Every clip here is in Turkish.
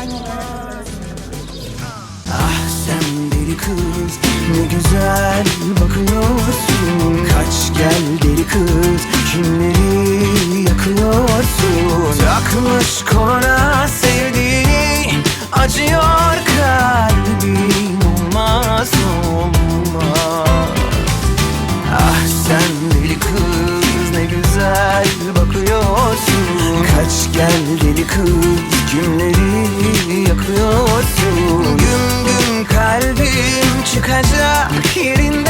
Ah sen deli kız ne güzel bakıyorsun. Kaç gel deli kız kimleri yakıyorsun? Takmış koluna Kaç gel deli kız kimleri yakıyorsun. Güm güm kalbim çıkacak yerinden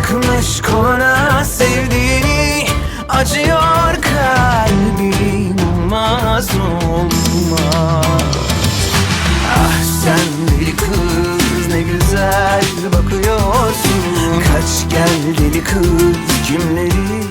Takmış koluna sevdiğini Acıyor kalbin Olmaz olmaz. Ah sen deli kız ne güzel bakıyorsun. Kaç gel deli kız kimleri